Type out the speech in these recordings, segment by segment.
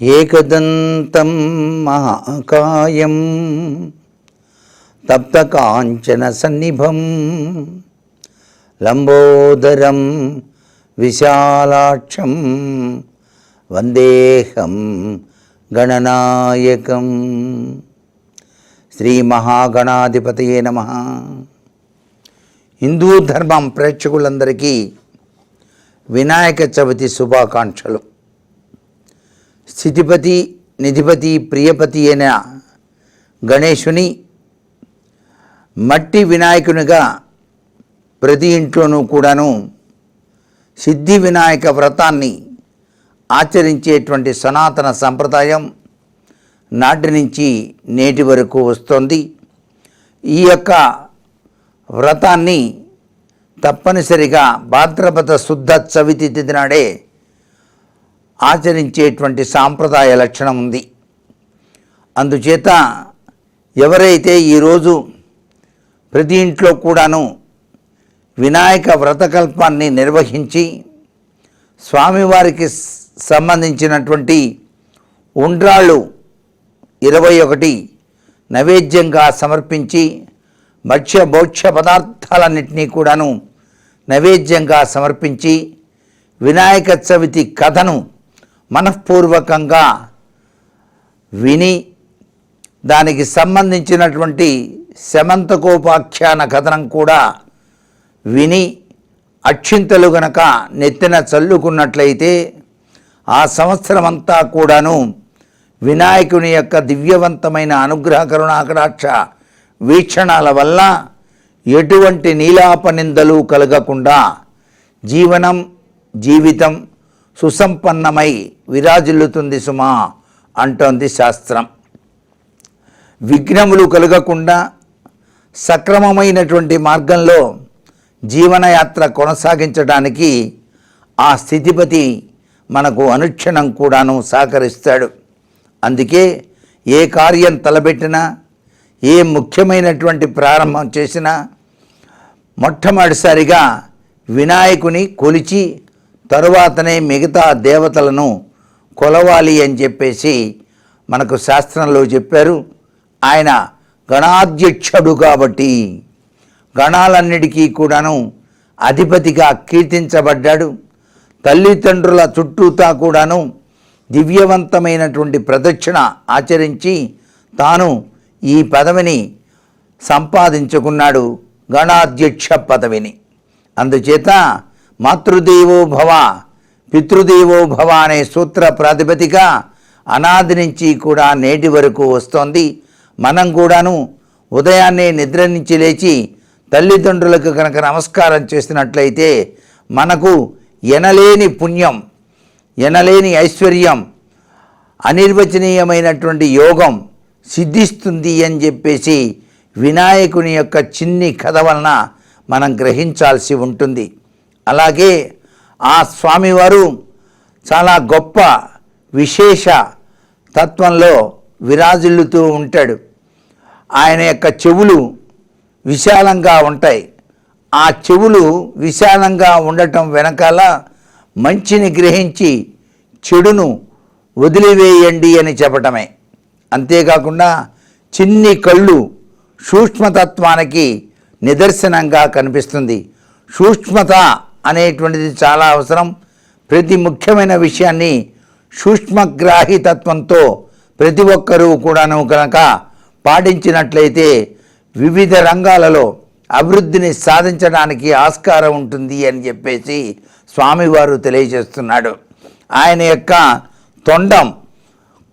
ఏకదంతం మహాకాయం తప్తకాంచన సన్నిభం లంబోదరం విశాలాక్షం వందేహం గణనాయకం. శ్రీ మహాగణాధిపతయే నమ. హిందూ ధర్మం ప్రేక్షకులందరికీ వినాయక చవితి శుభాకాంక్షలు. స్థితిపతి నిధిపతి ప్రియపతి అయిన గణేశుని మట్టి వినాయకునిగా ప్రతి ఇంట్లోనూ కూడాను సిద్ధి వినాయక వ్రతాన్ని ఆచరించేటువంటి సనాతన సంప్రదాయం నాటి నుంచి నేటి వరకు వస్తోంది. ఈ యొక్క వ్రతాన్ని తప్పనిసరిగా భాద్రపద శుద్ధ చవితి తిథి నాడే ఆచరించేటువంటి సాంప్రదాయ లక్షణం ఉంది. అందుచేత ఎవరైతే ఈరోజు ప్రతి ఇంట్లో కూడాను వినాయక వ్రతకల్పాన్ని నిర్వహించి స్వామివారికి సంబంధించినటువంటి ఉండ్రాళ్ళు ఇరవై ఒకటి నైవేద్యంగా సమర్పించి భక్ష్య భౌక్ష్య పదార్థాలన్నింటినీ కూడాను నైవేద్యంగా సమర్పించి వినాయక చవితి కథను మనఃపూర్వకంగా విని దానికి సంబంధించినటువంటి శమంతకోపాఖ్యాన కథనం కూడా విని అక్షింతలు గనక నెత్తిన చల్లుకున్నట్లయితే ఆ సంవత్సరమంతా కూడాను వినాయకుని యొక్క దివ్యవంతమైన అనుగ్రహ కరుణాకటాక్ష వీక్షణాల వల్ల ఎటువంటి నీలాపనిందలు కలగకుండా జీవనం జీవితం సుసంపన్నమై విరాజిల్లుతుంది సుమా అంటోంది శాస్త్రం. విఘ్నములు కలగకుండా సక్రమమైనటువంటి మార్గంలో జీవనయాత్ర కొనసాగించడానికి ఆ స్థితిపతి మనకు అనుక్షణం కూడాను సహకరిస్తాడు. అందుకే ఏ కార్యం తలబెట్టినా ఏ ముఖ్యమైనటువంటి ప్రారంభం చేసినా మొట్టమొదటిసారిగా వినాయకుని కొలిచి తరువాతనే మిగతా దేవతలను కొలవాలి అని చెప్పేసి మనకు శాస్త్రంలో చెప్పారు. ఆయన గణాధ్యక్షుడు కాబట్టి గణాలన్నిటికీ కూడాను అధిపతిగా కీర్తించబడ్డాడు. తల్లిదండ్రుల చుట్టూతా కూడాను దివ్యవంతమైనటువంటి ప్రదక్షిణ ఆచరించి తాను ఈ పదవిని సంపాదించుకున్నాడు గణాధ్యక్ష పదవిని. అందుచేత మాతృదేవో భవ పితృదేవో భవ అనే సూత్ర ప్రాతిపదిక అనాది నుంచి కూడా నేటి వరకు వస్తోంది. మనం కూడాను ఉదయాన్నే నిద్ర నుంచి లేచి తల్లిదండ్రులకు కనుక నమస్కారం చేసినట్లయితే మనకు ఎనలేని పుణ్యం ఎనలేని ఐశ్వర్యం అనిర్వచనీయమైనటువంటి యోగం సిద్ధిస్తుంది అని చెప్పేసి వినాయకుని యొక్క చిన్ని కథ వలన మనం గ్రహించాల్సి ఉంటుంది. అలాగే ఆ స్వామివారు చాలా గొప్ప విశేష తత్వంలో విరాజిల్లుతూ ఉంటాడు. ఆయన యొక్క చెవులు విశాలంగా ఉంటాయి. ఆ చెవులు విశాలంగా ఉండటం వెనకాల మంచిని గ్రహించి చెడును వదిలివేయండి అని చెప్పటమే. అంతేకాకుండా చిన్ని కళ్ళు సూక్ష్మతత్వానికి నిదర్శనంగా కనిపిస్తుంది. సూక్ష్మత అనేటువంటిది చాలా అవసరం. ప్రతి ముఖ్యమైన విషయాన్ని సూక్ష్మగ్రాహితత్వంతో ప్రతి ఒక్కరూ కూడాను కనుక పాటించినట్లయితే వివిధ రంగాలలో అభివృద్ధిని సాధించడానికి ఆస్కారం ఉంటుంది అని చెప్పేసి స్వామివారు తెలియజేస్తున్నాడు. ఆయన యొక్క తొండం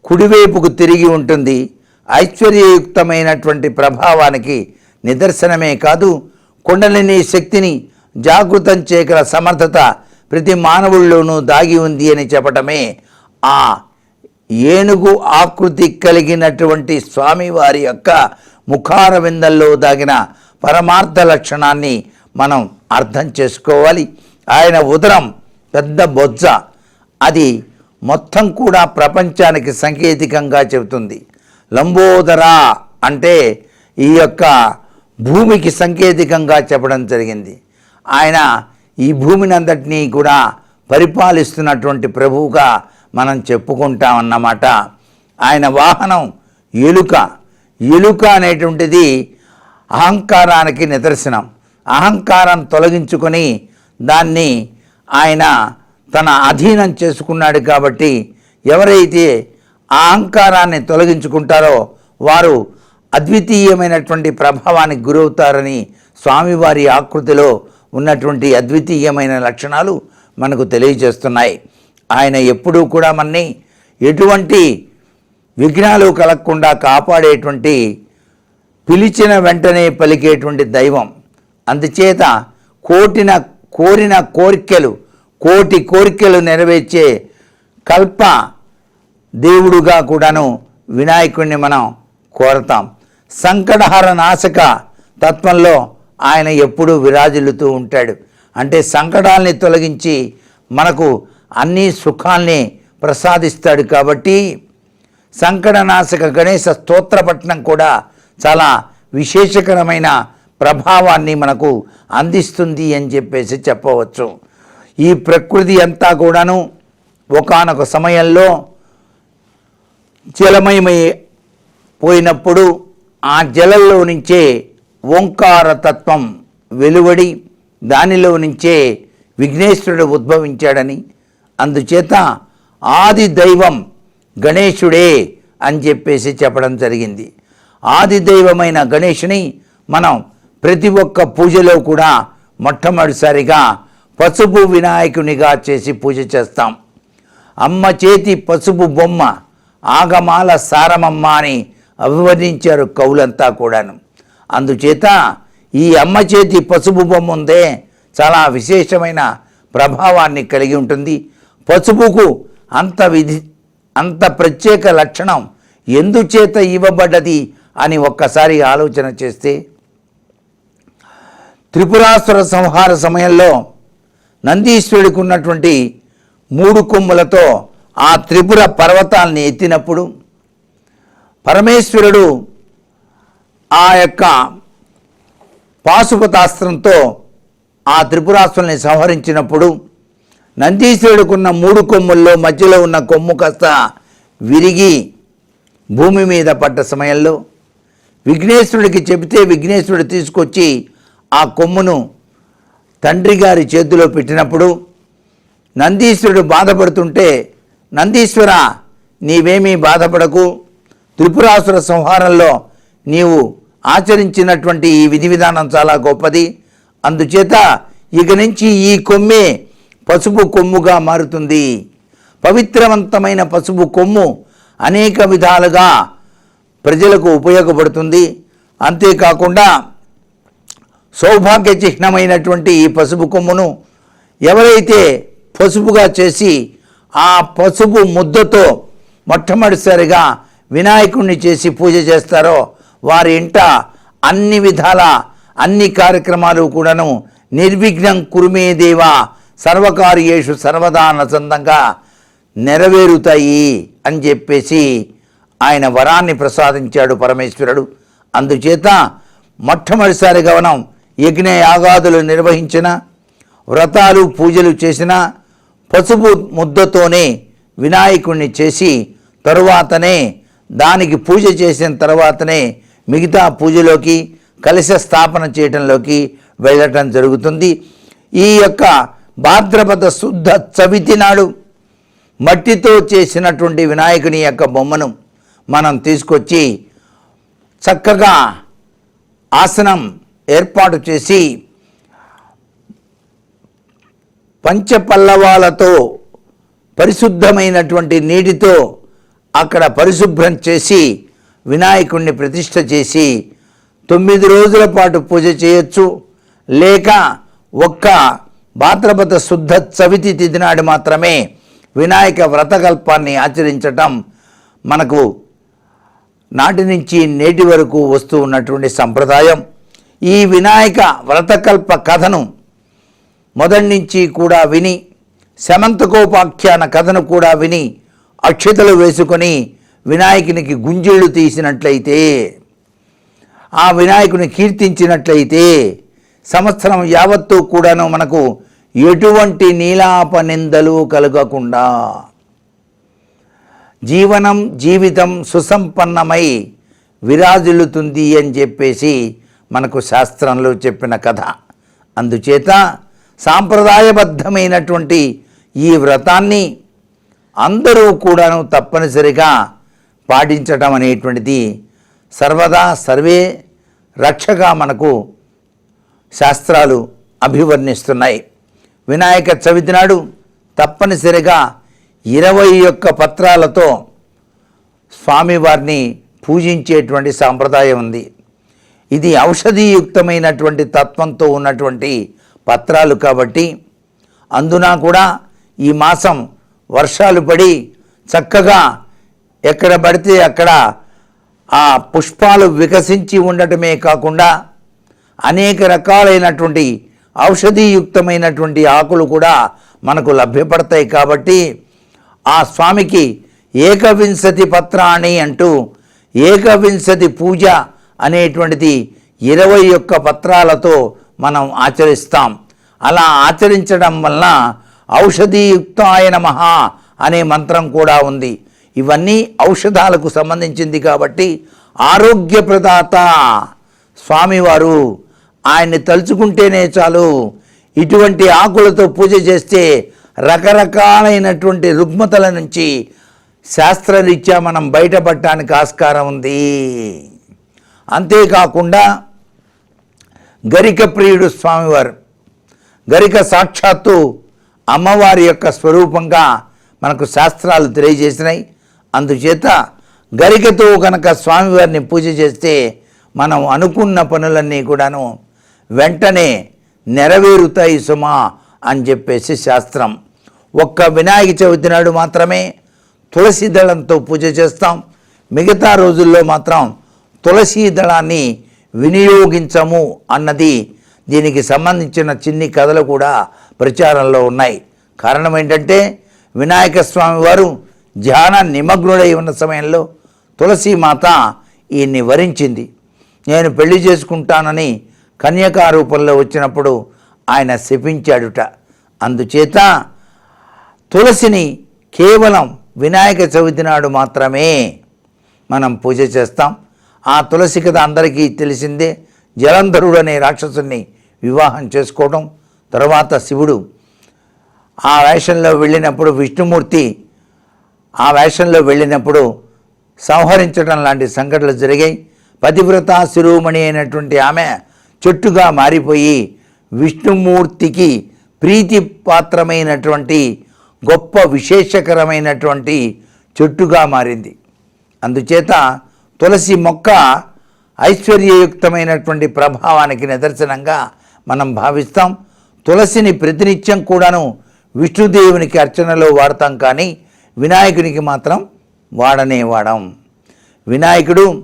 కుడివైపుకు తిరిగి ఉంటుంది. ఐశ్వర్యయుక్తమైనటువంటి ప్రభావానికి నిదర్శనమే కాదు కుండలిని శక్తిని జాగృతం చేయగల సమర్థత ప్రతి మానవుల్లోనూ దాగి ఉంది అని చెప్పటమే ఆ ఏనుగు ఆకృతి కలిగినటువంటి స్వామివారి యొక్క ముఖార విందల్లో దాగిన పరమార్థ లక్షణాన్ని మనం అర్థం చేసుకోవాలి. ఆయన ఉదరం పెద్ద బొజ్జ అది మొత్తం కూడా ప్రపంచానికి సంకేతికంగా చెబుతుంది. లంబోదర అంటే ఈ యొక్క భూమికి సంకేతికంగా చెప్పడం జరిగింది. ఆయన ఈ భూమిని అంతటినీ కూడా పరిపాలిస్తున్నటువంటి ప్రభువుగా మనం చెప్పుకుంటామన్నమాట ఆయన వాహనం ఎలుక. ఎలుక అనేటువంటిది అహంకారానికి నిదర్శనం. అహంకారం తొలగించుకొని దాన్ని ఆయన తన అధీనం చేసుకున్నాడు కాబట్టి ఎవరైతే ఆ అహంకారాన్ని తొలగించుకుంటారో వారు అద్వితీయమైనటువంటి ప్రభావానికి గురవుతారని స్వామివారి ఆకృతిలో ఉన్నటువంటి అద్వితీయమైన లక్షణాలు మనకు తెలియజేస్తున్నాయి. ఆయన ఎప్పుడూ కూడా మనని ఎటువంటి విఘ్నాలు కలగకుండా కాపాడేటువంటి పిలిచిన వెంటనే పలికేటువంటి దైవం. అందుచేత కోటిన కోరిన కోరికలు కోటి కోరికలు నెరవేర్చే కల్ప దేవుడుగా కూడాను వినాయకుడిని మనం కోరతాం. సంకటహర నాశక తత్వంలో ఆయన ఎప్పుడూ విరాజిల్లుతూ ఉంటాడు. అంటే సంకటాల్ని తొలగించి మనకు అన్ని సుఖాల్ని ప్రసాదిస్తాడు కాబట్టి సంకటనాశక గణేశ స్తోత్రపట్నం కూడా చాలా విశేషకరమైన ప్రభావాన్ని మనకు అందిస్తుంది అని చెప్పేసి చెప్పవచ్చు. ఈ ప్రకృతి అంతా కూడాను ఒకానొక సమయంలో జలమయమై పోయినప్పుడు ఆ జలంలో నుంచే ఓంకారతత్వం వెలువడి దానిలో నుంచే విఘ్నేశ్వరుడు ఉద్భవించాడని. అందుచేత ఆది దైవం గణేశుడే అని చెప్పేసి చెప్పడం జరిగింది. ఆది దైవమైన గణేషుని మనం ప్రతి ఒక్క పూజలో కూడా మొట్టమొదటిసారిగా పసుపు వినాయకునిగా చేసి పూజ చేస్తాం. అమ్మ చేతి పసుపు బొమ్మ ఆగమాల సారమమ్మ అని అభివర్ణించారు కవులంతా కూడాను. అందుచేత ఈ అమ్మ చేతి పసుపు బొమ్మ ఉందే చాలా విశేషమైన ప్రభావాన్ని కలిగి ఉంటుంది. పసుపుకు అంత విధి అంత ప్రత్యేక లక్షణం ఎందుచేత ఇవ్వబడ్డది అని ఒక్కసారి ఆలోచన చేస్తే త్రిపురాసుర సంహార సమయంలో నందీశ్వరుడికి ఉన్నటువంటి మూడు కొమ్ములతో ఆ త్రిపుర పర్వతాల్ని ఎత్తినప్పుడు పరమేశ్వరుడు ఆ యొక్క పాశుపతాస్త్రంతో ఆ త్రిపురాసుల్ని సంహరించినప్పుడు నందీశ్వరుడుకున్న మూడు కొమ్ముల్లో మధ్యలో ఉన్న కొమ్ము కాస్త విరిగి భూమి మీద పడ్డ సమయంలో విఘ్నేశ్వరుడికి చెబితే విఘ్నేశ్వరుడు తీసుకొచ్చి ఆ కొమ్మును తండ్రి గారి చేతిలో పెట్టినప్పుడు నందీశ్వరుడు బాధపడుతుంటే నందీశ్వర నీవేమీ బాధపడకు. త్రిపురాసుర సంహారంలో నీవు ఆచరించినటువంటి ఈ విధి విధానం చాలా గొప్పది. అందుచేత ఇక నుంచి ఈ కొమ్మే పసుపు కొమ్ముగా మారుతుంది. పవిత్రవంతమైన పసుపు కొమ్ము అనేక విధాలుగా ప్రజలకు ఉపయోగపడుతుంది. అంతేకాకుండా సౌభాగ్య చిహ్నమైనటువంటి ఈ పసుపు కొమ్మును ఎవరైతే పసుపుగా చేసి ఆ పసుపు ముద్దతో మొట్టమొదటిసారిగా వినాయకుణ్ణి చేసి పూజ చేస్తారో వారి ఇంట అన్ని విధాల అన్ని కార్యక్రమాలు కూడాను నిర్విఘ్నం కురుమే దేవ సర్వకార్యేషు సర్వదా నసందంగా నెరవేరుతాయి అని చెప్పేసి ఆయన వరాన్ని ప్రసాదించాడు పరమేశ్వరుడు. అందుచేత మొట్టమొదటిసారిగా మనం యజ్ఞ యాగాదులు నిర్వహించిన వ్రతాలు పూజలు చేసిన పసుపు ముద్దతోనే వినాయకుణ్ణి చేసి తరువాతనే దానికి పూజ చేసిన తర్వాతనే మిగతా పూజలోకి కలశ స్థాపన చేయటంలోకి వెళ్ళటం జరుగుతుంది. ఈ యొక్క భాద్రపద శుద్ధ చవితి నాడు మట్టితో చేసినటువంటి వినాయకుని యొక్క బొమ్మను మనం తీసుకొచ్చి చక్కగా ఆసనం ఏర్పాటు చేసి పంచపల్లవాలతో పరిశుద్ధమైనటువంటి నీటితో అక్కడ పరిశుభ్రం చేసి వినాయకుణ్ణి ప్రతిష్ఠ చేసి తొమ్మిది రోజుల పాటు పూజ చేయొచ్చు. లేక ఒక్క భాద్రపద శుద్ధ చవితి తిథి నాడు మాత్రమే వినాయక వ్రతకల్పాన్ని ఆచరించటం మనకు నాటి నుంచి నేటి వరకు వస్తూ ఉన్నటువంటి సంప్రదాయం. ఈ వినాయక వ్రతకల్ప కథను మొదటి నుంచి కూడా విని శమంతకోపాఖ్యాన కథను కూడా విని అక్షతలు వేసుకొని వినాయకునికి గుంజళ్ళు తీసినట్లయితే ఆ వినాయకుని కీర్తించినట్లయితే సంవత్సరం యావత్తు కూడాను మనకు ఎటువంటి నీలాప నిందలు కలగకుండా జీవనం జీవితం సుసంపన్నమై విరాజిల్లుతుంది అని చెప్పేసి మనకు శాస్త్రంలో చెప్పిన కథ. అందుచేత సాంప్రదాయబద్ధమైనటువంటి ఈ వ్రతాన్ని అందరూ కూడాను తప్పనిసరిగా పాటించటం అనేటువంటిది సర్వదా సర్వే రక్షగా మనకు శాస్త్రాలు అభివర్ణిస్తున్నాయి. వినాయక చవితి నాడు తప్పనిసరిగా ఇరవై ఒక్క పత్రాలతో స్వామివారిని పూజించేటువంటి సాంప్రదాయం ఉంది. ఇది ఔషధీయుక్తమైనటువంటి తత్వంతో ఉన్నటువంటి పత్రాలు కాబట్టి అందున కూడా ఈ మాసం వర్షాలు పడి చక్కగా ఎక్కడ పడితే అక్కడ ఆ పుష్పాలు వికసించి ఉండటమే కాకుండా అనేక రకాలైనటువంటి ఔషధీయుక్తమైనటువంటి ఆకులు కూడా మనకు లభ్యపడతాయి కాబట్టి ఆ స్వామికి ఏకవింశతి పత్రాణి అంటూ ఏకవింశతి పూజ అనేటువంటిది ఇరవై ఒక్క పత్రాలతో మనం ఆచరిస్తాం. అలా ఆచరించడం వలన ఔషధీయుక్తాయ మహా అనే మంత్రం కూడా ఉంది. ఇవన్నీ ఔషధాలకు సంబంధించింది కాబట్టి ఆరోగ్యప్రదాత స్వామివారు ఆయన్ని తలుచుకుంటేనే చాలు ఇటువంటి ఆకులతో పూజ చేస్తే రకరకాలైనటువంటి రుగ్మతల నుంచి శాస్త్రరీత్యా మనం బయటపడటానికి ఆస్కారం ఉంది. అంతేకాకుండా గరిక ప్రియుడు స్వామివారు గరిక సాక్షాత్తు అమ్మవారి యొక్క స్వరూపంగా మనకు శాస్త్రాలు తెలియజేసినాయి. అందుచేత గరికతో కనుక స్వామివారిని పూజ చేస్తే మనం అనుకున్న పనులన్నీ కూడాను వెంటనే నెరవేరుతాయి సుమా అని చెప్పేసి శాస్త్రం. ఒక్క వినాయక చవితి నాడు మాత్రమే తులసి దళంతో పూజ చేస్తాం. మిగతా రోజుల్లో మాత్రం తులసి దళాన్ని వినియోగించము అన్నది దీనికి సంబంధించిన చిన్ని కథలు కూడా ప్రచారంలో ఉన్నాయి. కారణం ఏంటంటే వినాయక స్వామి వారు ధ్యాన నిమగ్నుడై ఉన్న సమయంలో తులసి మాత ఈయన్ని వరించింది. నేను పెళ్ళి చేసుకుంటానని కన్యకారూపంలో వచ్చినప్పుడు ఆయన శపించాడుట. అందుచేత తులసిని కేవలం వినాయక చవితి నాడు మాత్రమే మనం పూజ చేస్తాం. ఆ తులసి కథ అందరికీ తెలిసిందే. జలంధరుడు అనే రాక్షసుని వివాహం చేసుకోవడం తర్వాత శివుడు ఆ వేషంలో వెళ్ళినప్పుడు విష్ణుమూర్తి ఆ వేషంలో వెళ్ళినప్పుడు సంహరించడం లాంటి సంఘటనలు జరిగాయి. పతివ్రత శిరోమణి అయినటువంటి ఆమె చెట్టుగా మారిపోయి విష్ణుమూర్తికి ప్రీతి పాత్రమైనటువంటి గొప్ప విశేషకరమైనటువంటి చెట్టుగా మారింది. అందుచేత తులసి మొక్క ఐశ్వర్యయుక్తమైనటువంటి ప్రభావానికి నిదర్శనంగా మనం భావిస్తాం. తులసిని ప్రతినిత్యం కూడాను విష్ణుదేవునికి అర్చనలో వాడతాం కానీ వినాయకునికి మాత్రం వాడనేవాడం. వినాయకుడు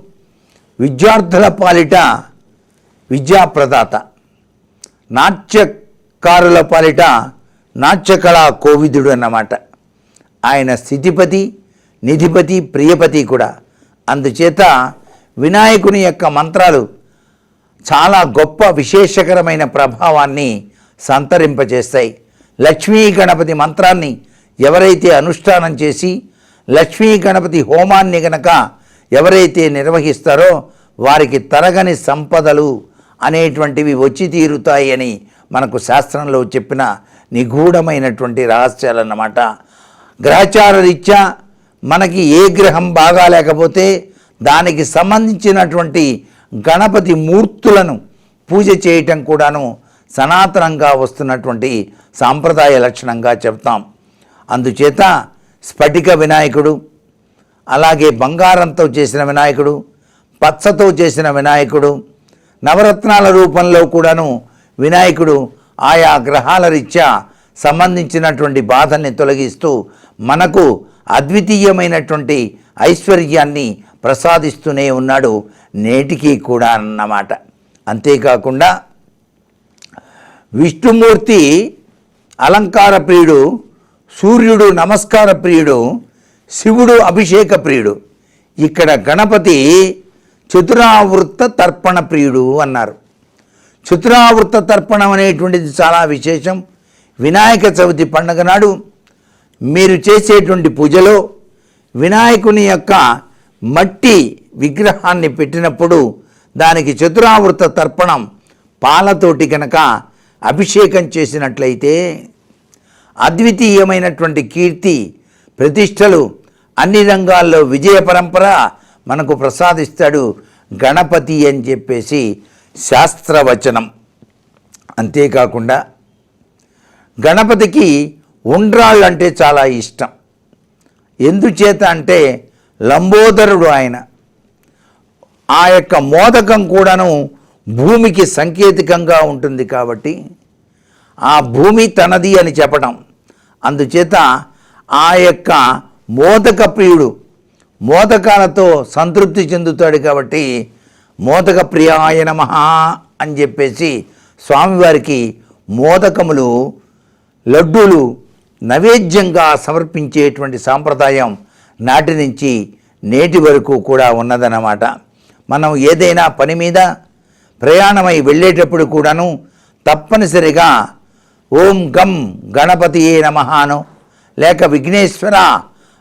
విద్యార్థుల పాలిట విద్యాప్రదాత. నాట్యకారుల పాలిట నాట్యకళా కోవిదుడు అన్నమాట. ఆయన స్థితిపతి నిధిపతి ప్రియపతి కూడా. అందుచేత వినాయకుని యొక్క మంత్రాలు చాలా గొప్ప విశేషకరమైన ప్రభావాన్ని సంతరింపజేస్తాయి. లక్ష్మీ గణపతి మంత్రాన్ని ఎవరైతే అనుష్ఠానం చేసి లక్ష్మీ గణపతి హోమాన్ని గనక ఎవరైతే నిర్వహిస్తారో వారికి తరగని సంపదలు అనేటువంటివి వచ్చి తీరుతాయి అని మనకు శాస్త్రంలో చెప్పిన నిగూఢమైనటువంటి రహస్యాలన్నమాట. గ్రహచార రీత్యా మనకి ఏ గ్రహం బాగా లేకపోతే దానికి సంబంధించినటువంటి గణపతి మూర్తులను పూజ చేయటం కూడాను సనాతనంగా వస్తున్నటువంటి సాంప్రదాయ లక్షణంగా చెప్తాం. అందుచేత స్ఫటిక వినాయకుడు అలాగే బంగారంతో చేసిన వినాయకుడు పచ్చతో చేసిన వినాయకుడు నవరత్నాల రూపంలో కూడాను వినాయకుడు ఆయా గ్రహాల రీత్యా సంబంధించినటువంటి బాధల్ని తొలగిస్తూ మనకు అద్వితీయమైనటువంటి ఐశ్వర్యాన్ని ప్రసాదిస్తూనే ఉన్నాడు నేటికి కూడా అన్నమాట. అంతేకాకుండా విష్ణుమూర్తి అలంకార ప్రియుడు సూర్యుడు నమస్కార ప్రియుడు శివుడు అభిషేక ప్రియుడు. ఇక్కడ గణపతి చతురావృత్త తర్పణ ప్రియుడు అన్నారు. చతురావృత్త తర్పణం అనేటువంటిది చాలా విశేషం. వినాయక చవితి పండుగ నాడు మీరు చేసేటువంటి పూజలో వినాయకుని యొక్క మట్టి విగ్రహాన్ని పెట్టినప్పుడు దానికి చతురావృత తర్పణం పాలతోటి కనుక అభిషేకం చేసినట్లయితే అద్వితీయమైనటువంటి కీర్తి ప్రతిష్టలు అన్ని రంగాల్లో విజయ పరంపర మనకు ప్రసాదిస్తాడు గణపతి అని చెప్పేసి శాస్త్రవచనం. అంతేకాకుండా గణపతికి ఉండ్రాళ్ళు అంటే చాలా ఇష్టం. ఎందుచేత అంటే లంబోదరుడు ఆయన. ఆ యొక్క మోదకం కూడాను భూమికి సంకేతికంగా ఉంటుంది కాబట్టి ఆ భూమి తనది అని చెప్పడం. అందుచేత ఆ యొక్క మోదక ప్రియుడు మోదకాలతో సంతృప్తి చెందుతాడు కాబట్టి మోదక ప్రియాయ నమ అని చెప్పేసి స్వామివారికి మోదకములు లడ్డూలు నైవేద్యంగా సమర్పించేటువంటి సాంప్రదాయం నాటి నుంచి నేటి వరకు కూడా ఉన్నదన్నమాట. మనం ఏదైనా పని మీద ప్రయాణమై వెళ్ళేటప్పుడు కూడాను తప్పనిసరిగా ఓం గం గణపతి నమహానో లేక విఘ్నేశ్వర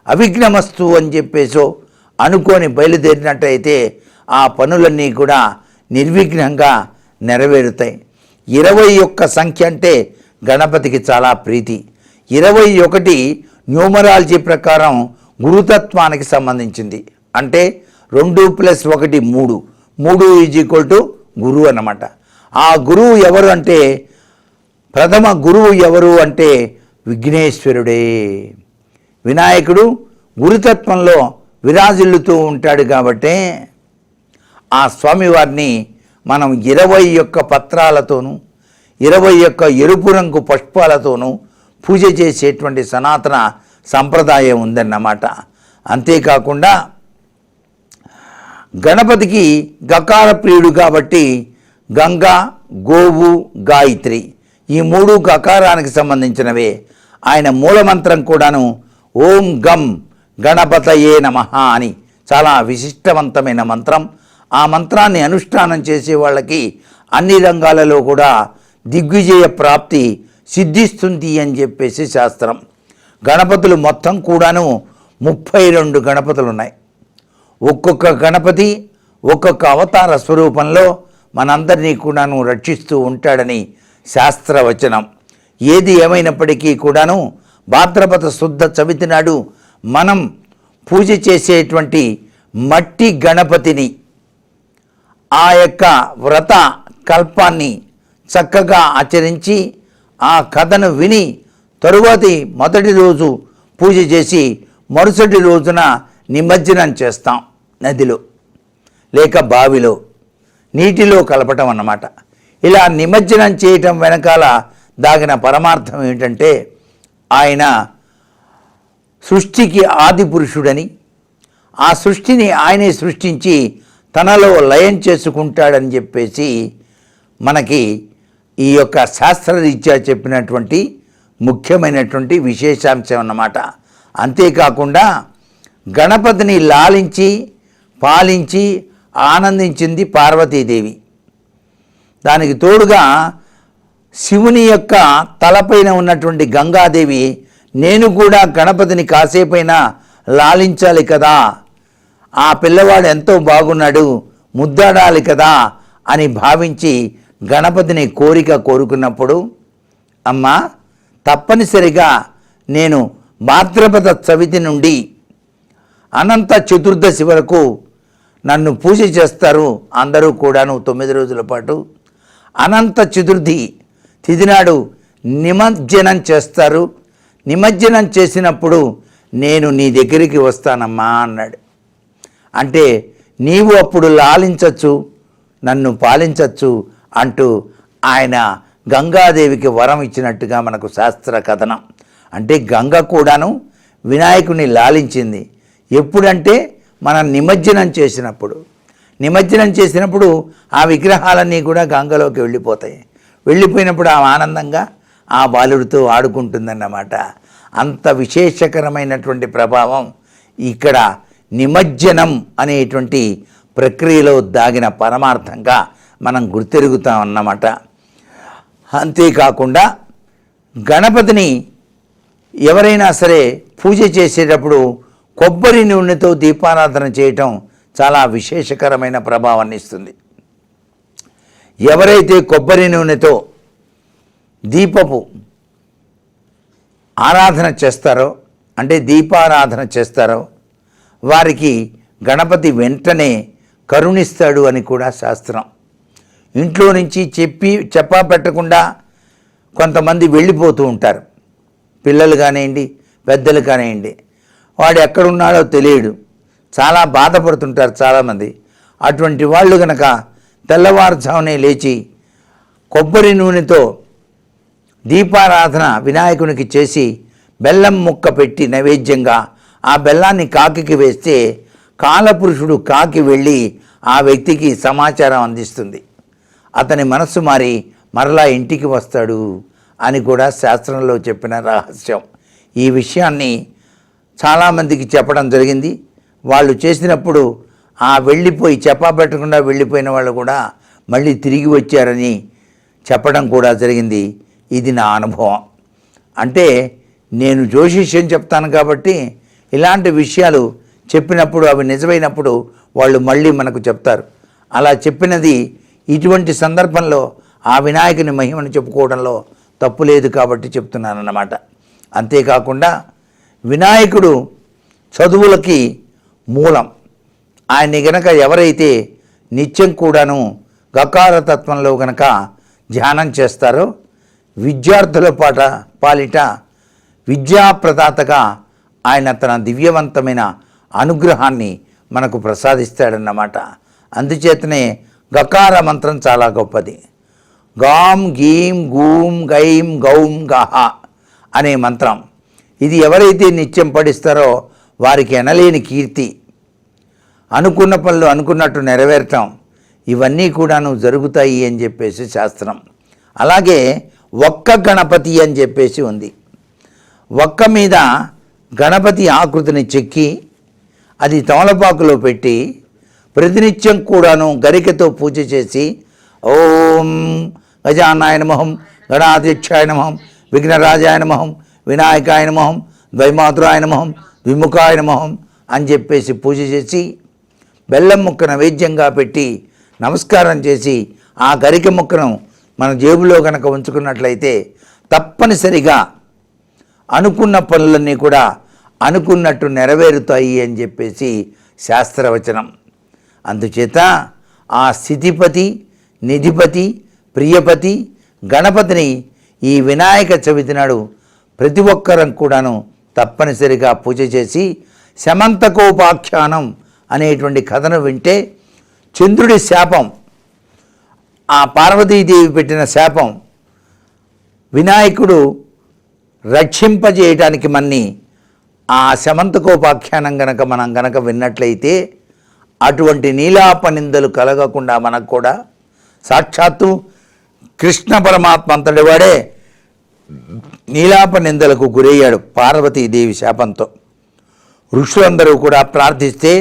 అవిఘ్నమస్తు అని చెప్పేసో అనుకొని బయలుదేరినట్టయితే ఆ పనులన్నీ కూడా నిర్విఘ్నంగా నెరవేరుతాయి. ఇరవై ఒక్క సంఖ్య అంటే గణపతికి చాలా ప్రీతి. ఇరవై ఒకటి న్యూమరాలజీ ప్రకారం గురుతత్వానికి సంబంధించింది. అంటే రెండు ప్లస్ ఒకటి మూడు. మూడు ఈజ్ ఈక్వల్ టు గురువు అన్నమాట. ఆ గురువు ఎవరు అంటే ప్రథమ గురువు ఎవరు అంటే విఘ్నేశ్వరుడే. వినాయకుడు గురుతత్వంలో విరాజిల్లుతూ ఉంటాడు కాబట్టే ఆ స్వామివారిని మనం ఇరవై యొక్క పత్రాలతోనూ ఇరవై యొక్క ఎరుపు రంగు పుష్పాలతోనూ పూజ చేసేటువంటి సనాతన సంప్రదాయం ఉందన్నమాట. అంతేకాకుండా గణపతికి గకార ప్రియుడు కాబట్టి గంగా గోవు గాయత్రి ఈ మూడు గకారానికి సంబంధించినవే. ఆయన మూలమంత్రం కూడాను ఓం గం గణపతయే నమ అని చాలా విశిష్టవంతమైన మంత్రం. ఆ మంత్రాన్ని అనుష్ఠానం చేసే వాళ్ళకి అన్ని రంగాలలో కూడా దిగ్విజయ ప్రాప్తి సిద్ధిస్తుంది అని చెప్పేసి శాస్త్రం. గణపతులు మొత్తం కూడాను ముప్పై రెండు గణపతులు ఉన్నాయి ఒక్కొక్క గణపతి ఒక్కొక్క అవతార స్వరూపంలో మనందరినీ కూడాను రక్షిస్తూ ఉంటాడని శాస్త్రవచనం. ఏది ఏమైనప్పటికీ కూడాను భాద్రపద శుద్ధ చవితి నాడు మనం పూజ చేసేటువంటి మట్టి గణపతిని ఆ యొక్క వ్రత కల్పాన్ని చక్కగా ఆచరించి ఆ కథను విని తరువాతి మొదటి రోజు పూజ చేసి మరుసటి రోజున నిమజ్జనం చేస్తాం నదిలో లేక బావిలో నీటిలో కలపటం అన్నమాట. ఇలా నిమజ్జనం చేయటం వెనకాల దాగిన పరమార్థం ఏమిటంటే ఆయన సృష్టికి ఆది పురుషుడని ఆ సృష్టిని ఆయనే సృష్టించి తనలో లయం చేసుకుంటాడని చెప్పేసి మనకి ఈ యొక్క శాస్త్రరీత్యా చెప్పినటువంటి ముఖ్యమైనటువంటి విశేషాంశం అన్నమాట. అంతేకాకుండా గణపతిని లాలించి పాలించి ఆనందించింది పార్వతీదేవి. దానికి తోడుగా శివుని యొక్క తలపైన ఉన్నటువంటి గంగాదేవి నేను కూడా గణపతిని కాసేపైన లాలించాలి కదా. ఆ పిల్లవాడు ఎంతో బాగున్నాడు ముద్దాడాలి కదా అని భావించి గణపతిని కోరిక కోరుకున్నప్పుడు అమ్మా తప్పనిసరిగా నేను భాద్రపద చవితి నుండి అనంత చతుర్దశి వరకు నన్ను పూజ చేస్తారు అందరూ కూడాను తొమ్మిది రోజుల పాటు. అనంత చతుర్థి తిదినాడు నిమజ్జనం చేస్తారు. నిమజ్జనం చేసినప్పుడు నేను నీ దగ్గరికి వస్తానమ్మా అన్నాడు. అంటే నీవు అప్పుడు లాలించచ్చు నన్ను పాలించచ్చు అంటూ ఆయన గంగాదేవికి వరం ఇచ్చినట్టుగా మనకు శాస్త్ర కథనం. అంటే గంగ కూడాను వినాయకుని లాలించింది. ఎప్పుడంటే మనం నిమజ్జనం చేసినప్పుడు. నిమజ్జనం చేసినప్పుడు ఆ విగ్రహాలన్నీ కూడా గంగలోకి వెళ్ళిపోతాయి. వెళ్ళిపోయినప్పుడు ఆ ఆనందంగా ఆ బాలుడితో ఆడుకుంటుందన్నమాట. అంత విశేషకరమైనటువంటి ప్రభావం ఇక్కడ నిమజ్జనం అనేటువంటి ప్రక్రియలో దాగిన పరమార్థంగా మనం గుర్తెరుగుతాం అన్నమాట. అంతేకాకుండా గణపతిని ఎవరైనా సరే పూజ చేసేటప్పుడు కొబ్బరి నూనెతో దీపారాధన చేయటం చాలా విశేషకరమైన ప్రభావాన్ని ఇస్తుంది. ఎవరైతే కొబ్బరి నూనెతో దీపపు ఆరాధన చేస్తారో అంటే దీపారాధన చేస్తారో వారికి గణపతి వెంటనే కరుణిస్తాడు అని కూడా శాస్త్రం. ఇంట్లో నుంచి చెప్పి చెప్పా పెట్టకుండా కొంతమంది వెళ్ళిపోతూ ఉంటారు. పిల్లలు కానివ్వండి పెద్దలు కానివ్వండి వాడు ఎక్కడున్నాడో తెలియడు. చాలా బాధపడుతుంటారు చాలామంది. అటువంటి వాళ్ళు గనక తెల్లవారుజామునే లేచి కొబ్బరి నూనెతో దీపారాధన వినాయకునికి చేసి బెల్లం ముక్క పెట్టి నైవేద్యంగా ఆ బెల్లాన్ని కాకికి వేస్తే కాలపురుషుడు కాకి వెళ్ళి ఆ వ్యక్తికి సమాచారం అందిస్తుంది. అతని మనస్సు మారి మరలా ఇంటికి వస్తాడు అని కూడా శాస్త్రంలో చెప్పిన రహస్యం. ఈ విషయాన్ని చాలామందికి చెప్పడం జరిగింది. వాళ్ళు చేసినప్పుడు ఆ వెళ్ళిపోయి చెప్పబెట్టకుండా వెళ్ళిపోయిన వాళ్ళు కూడా మళ్ళీ తిరిగి వచ్చారని చెప్పడం కూడా జరిగింది. ఇది నా అనుభవం. అంటే నేను జ్యోతిష్యం చెప్తాను కాబట్టి ఇలాంటి విషయాలు చెప్పినప్పుడు అవి నిజమైనప్పుడు వాళ్ళు మళ్ళీ మనకు చెప్తారు. అలా చెప్పినది ఇటువంటి సందర్భంలో ఆ వినాయకుని మహిమను చెప్పుకోవడంలో తప్పు లేదు కాబట్టి చెప్తున్నానన్నమాట. అంతేకాకుండా వినాయకుడు చదువులకి మూలం. ఆయన్ని గనక ఎవరైతే నిత్యం కూడాను గకారతత్వంలో గనక ధ్యానం చేస్తారో విద్యార్థుల పాట పాలిట విద్యాప్రదాతగా ఆయన తన దివ్యవంతమైన అనుగ్రహాన్ని మనకు ప్రసాదిస్తాడన్నమాట. అందుచేతనే గకార మంత్రం చాలా గొప్పది. గాం గీం గూం గైం గౌం గహ అనే మంత్రం. ఇది ఎవరైతే నిత్యం పడిస్తారో వారికి ఎనలేని కీర్తి. అనుకున్న పనులు అనుకున్నట్టు నెరవేరటం ఇవన్నీ కూడాను జరుగుతాయి అని చెప్పేసి శాస్త్రం. అలాగే ఒక్క గణపతి అని చెప్పేసి ఉంది. ఒక్క మీద గణపతి ఆకృతిని చెక్కి అది తమలపాకులో పెట్టి ప్రతినిత్యం కూడాను గరికతో పూజ చేసి ఓం గజానాయ నమహం గణాధ్యక్షాయ నమహం విఘ్నరాజాయ నమహం వినాయకాయ నమహం ద్వైమాతురాయ నమహం విముఖాయన మొహం అని చెప్పేసి పూజ చేసి బెల్లం ముక్క నైవేద్యంగా పెట్టి నమస్కారం చేసి ఆ గరిక ముక్కను మన జేబులో కనుక ఉంచుకున్నట్లయితే తప్పనిసరిగా అనుకున్న పనులన్నీ కూడా అనుకున్నట్టు నెరవేరుతాయి అని చెప్పేసి శాస్త్రవచనం. అందుచేత ఆ స్థితిపతి నిధిపతి ప్రియపతి గణపతిని ఈ వినాయక చవితి నాడు ప్రతి ఒక్కరం కూడాను తప్పనిసరిగా పూజ చేసి శమంతకోపాఖ్యానం అనేటువంటి కథను వింటే చంద్రుడి శాపం ఆ పార్వతీదేవి పెట్టిన శాపం వినాయకుడు రక్షింపజేయటానికి మన్ని ఆ శమంతకోపాఖ్యానం గనక మనం గనక విన్నట్లయితే అటువంటి నీలాపనిందలు కలగకుండా మనకు కూడా సాక్షాత్తు కృష్ణ పరమాత్మ అంతటి వాడే నీలాప నిందలకు గురయ్యాడు పార్వతీదేవి శాపంతో. ఋషులందరూ కూడా ప్రార్థిస్తే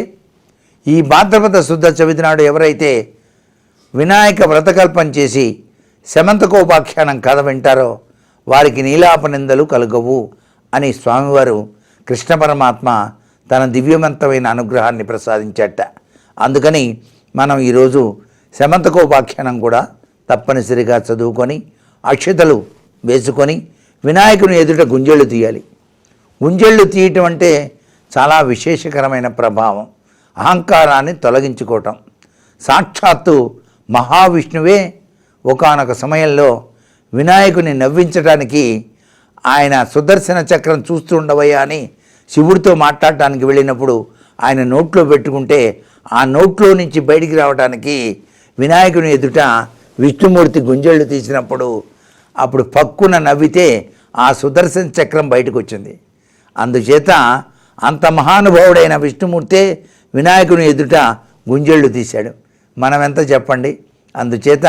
ఈ భాద్రపద శుద్ధ చవితి నాడు ఎవరైతే వినాయక వ్రతకల్పం చేసి శమంతకోపాఖ్యానం కథ వింటారో వారికి నీలాప నిందలు కలుగవు అని స్వామివారు కృష్ణ పరమాత్మ తన దివ్యవంతమైన అనుగ్రహాన్ని ప్రసాదించట. అందుకని మనం ఈరోజు శమంతకోపాఖ్యానం కూడా తప్పనిసరిగా చదువుకొని అక్షతలు వేసుకొని వినాయకుని ఎదుట గుంజళ్ళు తీయాలి. గుంజళ్ళు తీయటం అంటే చాలా విశేషకరమైన ప్రభావం. అహంకారాన్ని తొలగించుకోవటం. సాక్షాత్తు మహావిష్ణువే ఒకానొక సమయంలో వినాయకుని నవ్వించడానికి ఆయన సుదర్శన చక్రం చూస్తూ ఉండవయ్యా అని శివుడితో మాట్లాడటానికి వెళ్ళినప్పుడు ఆయన నోట్లో పెట్టుకుంటే ఆ నోట్లో నుంచి బయటికి రావడానికి వినాయకుని ఎదుట విష్ణుమూర్తి గుంజళ్ళు తీసినప్పుడు అప్పుడు పక్కున నవ్వితే ఆ సుదర్శన చక్రం బయటకు వచ్చింది అందుచేత అంత మహానుభావుడైన విష్ణుమూర్తే వినాయకుని ఎదుట గుంజళ్ళు తీశాడు. మనం ఎంత చెప్పండి? అందుచేత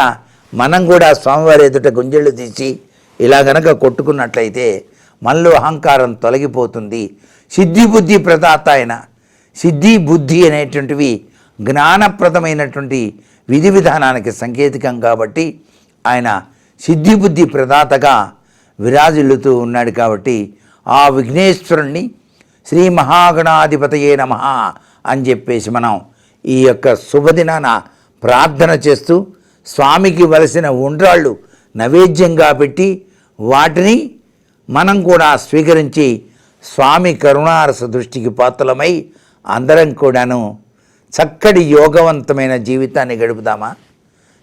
మనం కూడా స్వామివారి ఎదుట గుంజళ్ళు తీసి ఇలా గనక కొట్టుకున్నట్లయితే మనలో అహంకారం తొలగిపోతుంది. సిద్ధి బుద్ధి ప్రదాత ఆయన సిద్ధి బుద్ధి అనేటువంటివి జ్ఞానప్రదమైనటువంటి విధి విధానానికి సంకేతికం కాబట్టి ఆయన సిద్ధి బుద్ధి ప్రదాతగా విరాజిల్లుతూ ఉన్నాడు కాబట్టి ఆ విఘ్నేశ్వరుణ్ణి శ్రీ మహాగణాధిపతయే నమ అని చెప్పేసి మనం ఈ యొక్క శుభదినాన ప్రార్థన చేస్తూ స్వామికి వలసిన ఉండ్రాళ్ళు నైవేద్యంగా పెట్టి వాటిని మనం కూడా స్వీకరించి స్వామి కరుణారస దృష్టికి పాత్రలమై అందరం కూడాను చక్కటి యోగవంతమైన జీవితాన్ని గడుపుదామా?